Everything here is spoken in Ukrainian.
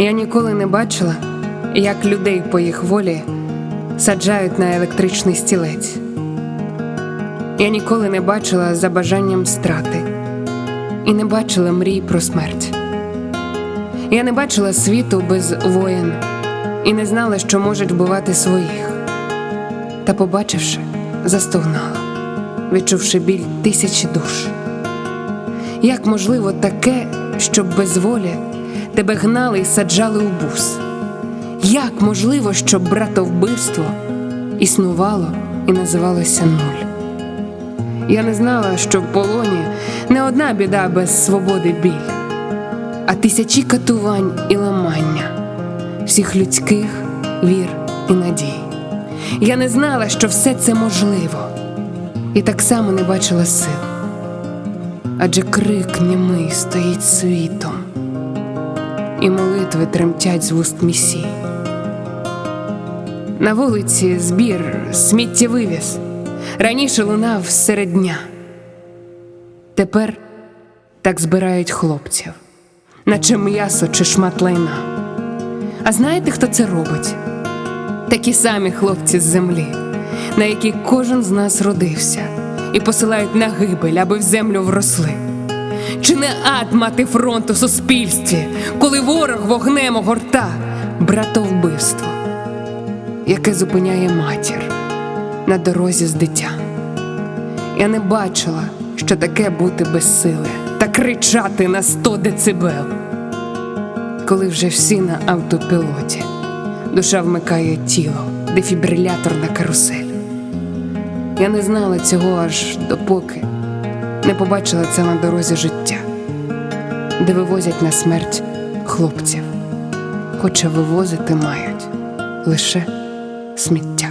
Я ніколи не бачила, як людей по їх волі саджають на електричний стілець. Я ніколи не бачила за бажанням страти і не бачила мрій про смерть. Я не бачила світу без воїн і не знала, що можуть вбивати своїх. Та, побачивши, застогнала, відчувши біль тисячі душ. Як можливо таке, щоб без волі тебе гнали і саджали у бус? Як можливо, щоб братовбивство існувало і називалося нуль? Я не знала, що в полоні не одна біда без свободи біль, а тисячі катувань і ламання всіх людських вір і надій. Я не знала, що все це можливо, і так само не бачила сил. Адже крик німий стоїть світом, і молитви тремтять з вуст місій. На вулиці збір, сміттєвивіз, раніше лунав серед дня. Тепер так збирають хлопців, наче м'ясо чи шмат лайна. А знаєте, хто це робить? Такі самі хлопці з землі, на якій кожен з нас родився, і посилають на гибель, аби в землю вросли. Чи не ад мати фронт у суспільстві, коли ворог вогнем огорта братовбивство, яке зупиняє матір на дорозі з дитя? Я не бачила, що таке бути без сили та кричати на 100 децибел, коли вже всі на автопілоті. Душа вмикає тіло, дефібрилятор на карусель. Я не знала цього аж допоки не побачила це на дорозі життя, де вивозять на смерть хлопців, хоча вивозити мають лише сміття.